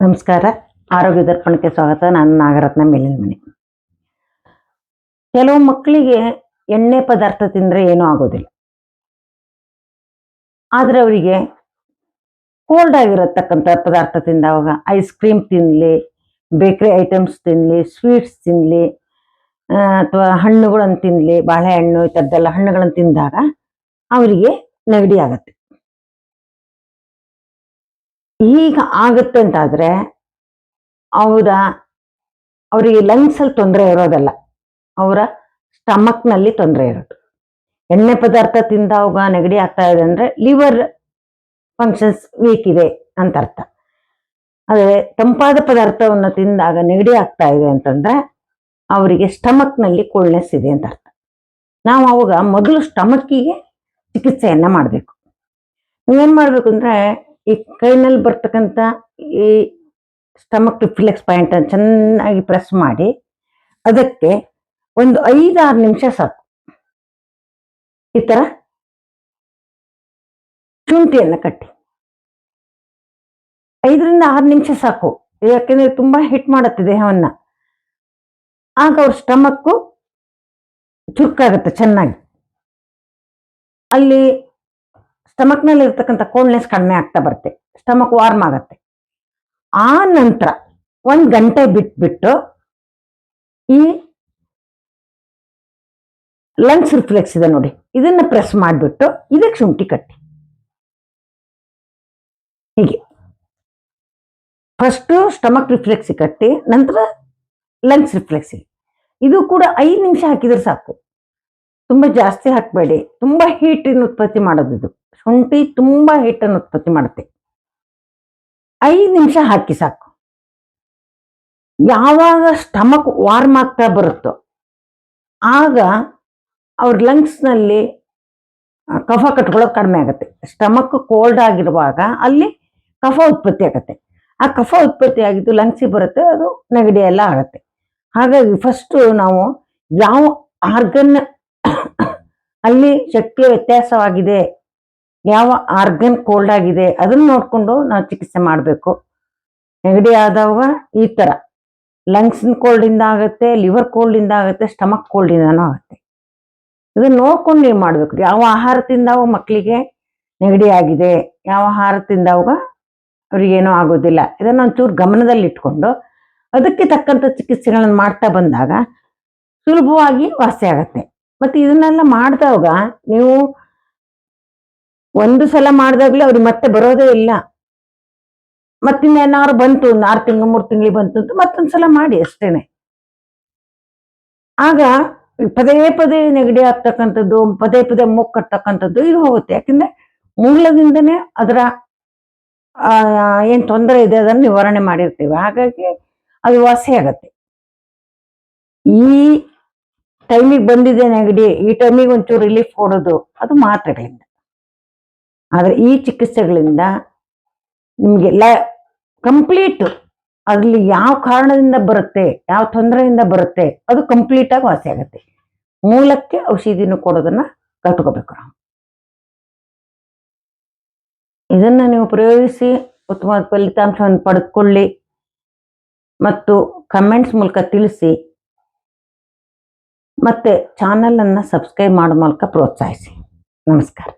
ನಮಸ್ಕಾರ. ಆರೋಗ್ಯ ದರ್ಪಣಕ್ಕೆ ಸ್ವಾಗತ. ನಾನು ನಾಗರತ್ನ ಮೇಲಿನ ಮನೆ ಕೆಲವು ಮಕ್ಕಳಿಗೆ ಎಣ್ಣೆ ಪದಾರ್ಥ ತಿಂದರೆ ಏನೂ ಆಗೋದಿಲ್ಲ. ಆದರೆ ಅವರಿಗೆ ಕೋಲ್ಡ್ ಆಗಿರತಕ್ಕಂಥ ಪದಾರ್ಥ ತಿಂದವಾಗ ಐಸ್ ಕ್ರೀಮ್ ತಿನ್ನಲಿ ಬೇಕ್ರಿ ಐಟಮ್ಸ್ ತಿನ್ನಲಿ ಸ್ವೀಟ್ಸ್ ತಿನ್ನಲಿ ಅಥವಾ ಹಣ್ಣುಗಳನ್ನು ತಿನ್ನಲಿ ಬಾಳೆಹಣ್ಣು ಈ ಥರದ್ದೆಲ್ಲ ಹಣ್ಣುಗಳನ್ನು ತಿಂದಾಗ ಅವರಿಗೆ ನೆಗಡಿ ಆಗತ್ತೆ. ಈಗ ಆಗುತ್ತೆ ಅಂತಾದ್ರೆ ಅವರ, ಅವರಿಗೆ ಲಂಗ್ಸ್ ಅಲ್ಲಿ ತೊಂದರೆ ಇರೋದಲ್ಲ, ಅವರ ಸ್ಟಮಕ್ನಲ್ಲಿ ತೊಂದರೆ ಇರೋದು. ಎಣ್ಣೆ ಪದಾರ್ಥ ತಿಂದಾಗ ನೆಗಡಿ ಆಗ್ತಾ ಇದೆ ಅಂದ್ರೆ ಲಿವರ್ ಫಂಕ್ಷನ್ಸ್ ವೀಕ್ ಇದೆ ಅಂತ ಅರ್ಥ. ಆದರೆ ತಂಪಾದ ಪದಾರ್ಥವನ್ನು ತಿಂದಾಗ ನೆಗಡಿ ಆಗ್ತಾ ಇದೆ ಅಂತಂದ್ರೆ ಅವರಿಗೆ ಸ್ಟಮಕ್ನಲ್ಲಿ ಕೋಲ್ಡ್ನೆಸ್ ಇದೆ ಅಂತ ಅರ್ಥ. ನಾವು ಅವಾಗ ಮೊದಲು ಸ್ಟಮಕ್ಕಿಗೆ ಚಿಕಿತ್ಸೆಯನ್ನ ಮಾಡಬೇಕು. ನೀವೇನ್ ಮಾಡ್ಬೇಕು ಅಂದ್ರೆ ಈ ಕೈನಲ್ಲಿ ಬರ್ತಕ್ಕಂಥ ಈ ಸ್ಟಮಕ್ ರಿಫ್ಲೆಕ್ಸ್ ಪಾಯಿಂಟ್ ಅನ್ನು ಚೆನ್ನಾಗಿ ಪ್ರೆಸ್ ಮಾಡಿ, ಅದಕ್ಕೆ ಒಂದು ಐದಾರು ನಿಮಿಷ ಸಾಕು. ಈ ತರ ಶುಂಠಿಯನ್ನು ಕಟ್ಟಿ. ಐದರಿಂದ ಆರು ನಿಮಿಷ ಸಾಕು. ಯಾಕೆಂದ್ರೆ ತುಂಬಾ ಹಿಟ್ ಮಾಡುತ್ತೆ ದೇಹವನ್ನ. ಆಗ ಅವ್ರ ಸ್ಟಮಕ್ಕು ಚುರುಕಾಗುತ್ತೆ ಚೆನ್ನಾಗಿ. ಅಲ್ಲಿ ಸ್ಟಮಕ್ನಲ್ಲಿ ಇರ್ತಕ್ಕಂಥ ಕೋಲ್ಡ್ನೆಸ್ ಕಡಿಮೆ ಆಗ್ತಾ ಬರುತ್ತೆ. ಸ್ಟಮಕ್ ವಾರ್ಮ್ ಆಗತ್ತೆ. ಆ ನಂತರ ಒಂದು ಗಂಟೆ ಬಿಟ್ಬಿಟ್ಟು ಈ ಲಂಗ್ಸ್ ರಿಫ್ಲೆಕ್ಸ್ ಇದೆ ನೋಡಿ. ಇದನ್ನ ಪ್ರೆಸ್ ಮಾಡಿಬಿಟ್ಟು ಇದಕ್ಕೆ ಶುಂಠಿ ಕಟ್ಟಿ. ಹೀಗೆ. ಫಸ್ಟು ಸ್ಟಮಕ್ ರಿಫ್ಲೆಕ್ಸ್ ಕಟ್ಟಿ, ನಂತರ ಲಂಗ್ಸ್ ರಿಫ್ಲೆಕ್ಸ್ ಇದು ಕೂಡ ಐದು ನಿಮಿಷ ಹಾಕಿದ್ರೆ ಸಾಕು. ತುಂಬಾ ಜಾಸ್ತಿ ಹಾಕಬೇಡಿ. ತುಂಬ ಹೀಟಿನ ಉತ್ಪತ್ತಿ ಮಾಡೋದು ಇದು ಶುಂಠಿ ತುಂಬ ಹೀಟನ್ನು ಉತ್ಪತ್ತಿ ಮಾಡುತ್ತೆ. ಐದು ನಿಮಿಷ ಹಾಕಿ ಸಾಕು. ಯಾವಾಗ ಸ್ಟಮಕ್ ವಾರ್ಮ್ ಆಗ್ತಾ ಬರುತ್ತೋ, ಆಗ ಅವ್ರ ಲಂಗ್ಸ್ನಲ್ಲಿ ಕಫ ಕಟ್ಕೊಳ್ಳೋದು ಕಡಿಮೆ ಆಗುತ್ತೆ. ಸ್ಟಮಕ್ ಕೋಲ್ಡ್ ಆಗಿರುವಾಗ ಅಲ್ಲಿ ಕಫ ಉತ್ಪತ್ತಿ ಆಗುತ್ತೆ. ಆ ಕಫ ಉತ್ಪತ್ತಿ ಆಗಿದ್ದು ಲಂಗ್ಸಿಗೆ ಬರುತ್ತೆ, ಅದು ನೆಗಡಿ ಎಲ್ಲ ಆಗುತ್ತೆ. ಹಾಗಾಗಿ ಫಸ್ಟು ನಾವು ಯಾವ ಆರ್ಗನ್ ಅಲ್ಲಿ ಶಕ್ತಿಯ ವ್ಯತ್ಯಾಸವಾಗಿದೆ. ಯಾವ ಆರ್ಗನ್ ಕೋಲ್ಡ್ ಆಗಿದೆ ಅದನ್ನ ನೋಡಿಕೊಂಡು ನಾವು ಚಿಕಿತ್ಸೆ ಮಾಡಬೇಕು. ನೆಗಡಿ ಆದವಾಗ ಈ ತರ. ಲಂಗ್ಸ್ ಕೋಲ್ಡ್ ಇಂದ ಆಗುತ್ತೆ, ಲಿವರ್ ಕೋಲ್ಡ್ ಇಂದ ಆಗುತ್ತೆ, ಸ್ಟಮಕ್ ಕೋಲ್ಡ್ ಇಂದನೂ ಆಗುತ್ತೆ. ಇದನ್ನ ನೋಡ್ಕೊಂಡು ನೀವು ಮಾಡ್ಬೇಕು. ಯಾವ ಆಹಾರ ತಿಂದಾಗ ಮಕ್ಕಳಿಗೆ ನೆಗಡಿ ಆಗಿದೆ, ಯಾವ ಆಹಾರ ತಿಂದಾಗ ಅವ್ರಿಗೇನೂ ಆಗೋದಿಲ್ಲ. ಇದನ್ನು ಒಂಚೂರು ಗಮನದಲ್ಲಿ ಇಟ್ಕೊಂಡು ಅದಕ್ಕೆ ತಕ್ಕಂಥ ಚಿಕಿತ್ಸೆಗಳನ್ನು ಮಾಡ್ತಾ ಬಂದಾಗ ಸುಲಭವಾಗಿ ವಾಸಿ ಆಗತ್ತೆ. ಮತ್ತೆ ಇದನ್ನೆಲ್ಲ ಮಾಡಿದಾಗ ನೀವು ಒಂದು ಸಲ ಮಾಡಿದಾಗ್ಲೇ ಅವ್ರಿಗೆ ಮತ್ತೆ ಬರೋದೇ ಇಲ್ಲ. ಮತ್ತಿನ್ನೇನಾದ್ರು ಬಂತು ಒಂದು ಆರು ತಿಂಗಳು, ಮೂರು ತಿಂಗಳಿಗೆ ಬಂತು ಅಂತ ಮತ್ತೊಂದ್ಸಲ ಮಾಡಿ ಅಷ್ಟೇನೆ. ಆಗ ಪದೇ ಪದೇ ನೆಗಡಿ ಆಗ್ತಕ್ಕಂಥದ್ದು, ಪದೇ ಪದೇ ಮೂಗ್ ಕಟ್ಟಕ್ಕಂಥದ್ದು ಇದು ಹೋಗುತ್ತೆ. ಯಾಕಂದ್ರೆ ಮೂಲದಿಂದನೇ ಅದರ ಏನ್ ತೊಂದರೆ ಇದೆ ಅದನ್ನು ನಿವಾರಣೆ ಮಾಡಿರ್ತೀವಿ. ಹಾಗಾಗಿ ಅದು ವಾಸಿ ಆಗತ್ತೆ. ಈ ಟೈಮಿಗೆ ಬಂದಿದೆ ನೆಗಡಿ, ಈ ಟೈಮಿಗೆ ಒಂಚೂರು ರಿಲೀಫ್ ಕೊಡೋದು, ಅದು ಮಾತ್ರೆಗಳಿಂದ. ಆದರೆ ಈ ಚಿಕಿತ್ಸೆಗಳಿಂದ ನಿಮಗೆ ಲ ಕಂಪ್ಲೀಟ್ ಅದರಲ್ಲಿ ಯಾವ ಕಾರಣದಿಂದ ಬರುತ್ತೆ, ಯಾವ ತೊಂದರೆಯಿಂದ ಬರುತ್ತೆ, ಅದು ಕಂಪ್ಲೀಟಾಗಿ ವಾಸಿ ಆಗುತ್ತೆ. ಮೂಲಕ್ಕೆ ಔಷಧಿನೂ ಕೊಡೋದನ್ನು ಕಲ್ತ್ಕೋಬೇಕು ನಾವು. ಇದನ್ನ ನೀವು ಪ್ರಯೋಗಿಸಿ, ಉತ್ತಮವಾದ ಫಲಿತಾಂಶವನ್ನು ಪಡೆದುಕೊಳ್ಳಿ ಮತ್ತು ಕಮೆಂಟ್ಸ್ ಮೂಲಕ ತಿಳಿಸಿ. ಮತ್ತೆ ಚಾನಲನ್ನು ಸಬ್ಸ್ಕ್ರೈಬ್ ಮಾಡೋ ಮೂಲಕ ಪ್ರೋತ್ಸಾಹಿಸಿ. ನಮಸ್ಕಾರ.